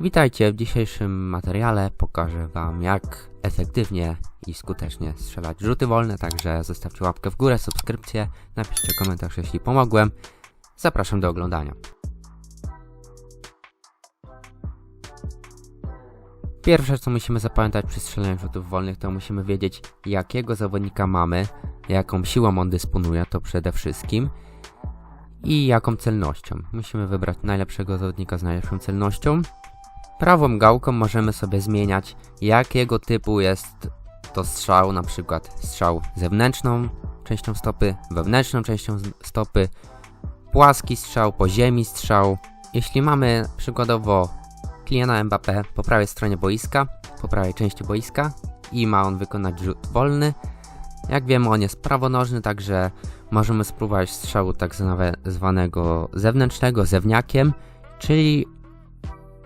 Witajcie, w dzisiejszym materiale pokażę Wam jak efektywnie i skutecznie strzelać rzuty wolne, także zostawcie łapkę w górę, subskrypcję, napiszcie komentarz jeśli pomogłem. Zapraszam do oglądania. Pierwsze co musimy zapamiętać przy strzelaniu rzutów wolnych to musimy wiedzieć jakiego zawodnika mamy, jaką siłą on dysponuje, to przede wszystkim i jaką celnością. Musimy wybrać najlepszego zawodnika z najlepszą celnością. Prawą gałką możemy sobie zmieniać jakiego typu jest to strzał, na przykład strzał zewnętrzną częścią stopy, wewnętrzną częścią stopy, płaski strzał, po ziemi strzał. Jeśli mamy przykładowo Kyliana Mbappé po prawej stronie boiska, po prawej części boiska i ma on wykonać rzut wolny, jak wiemy on jest prawonożny, także możemy spróbować strzału tak zwane- zwanego zewnętrznego, zewniakiem, czyli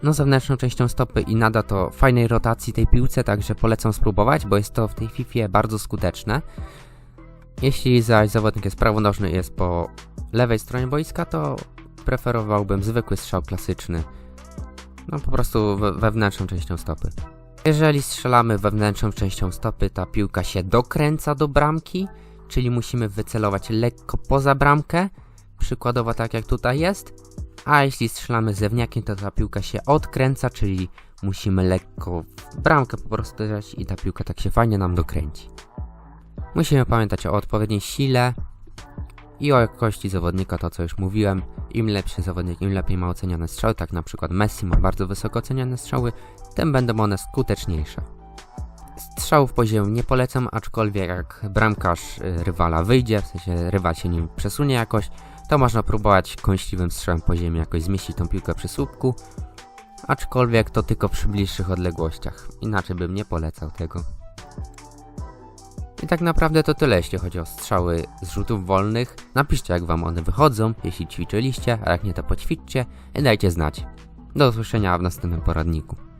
no zewnętrzną częścią stopy i nada to fajnej rotacji tej piłce, także polecam spróbować, bo jest to w tej FIFA bardzo skuteczne. Jeśli zaś zawodnik jest prawonożny i jest po lewej stronie boiska, to preferowałbym zwykły strzał klasyczny. No po prostu we- wewnętrzną częścią stopy. Jeżeli strzelamy wewnętrzną częścią stopy, ta piłka się dokręca do bramki, czyli musimy wycelować lekko poza bramkę, przykładowo tak jak tutaj jest, a jeśli strzelamy zewniakiem, to ta piłka się odkręca, czyli musimy lekko w bramkę po prostu dać i ta piłka tak się fajnie nam dokręci. Musimy pamiętać o odpowiedniej sile i o jakości zawodnika, to co już mówiłem. Im lepszy zawodnik, im lepiej ma oceniane strzały, tak na przykład Messi ma bardzo wysoko oceniane strzały, tym będą one skuteczniejsze. Strzałów po ziemi nie polecam, aczkolwiek jak bramkarz rywala wyjdzie, w sensie rywal się nim przesunie jakoś, to można próbować kąśliwym strzałem po ziemi jakoś zmieścić tą piłkę przy słupku, aczkolwiek to tylko przy bliższych odległościach. Inaczej bym nie polecał tego. I tak naprawdę to tyle, jeśli chodzi o strzały z rzutów wolnych. Napiszcie, jak wam one wychodzą, jeśli ćwiczyliście, a jak nie, to poćwiczcie i dajcie znać. Do usłyszenia w następnym poradniku.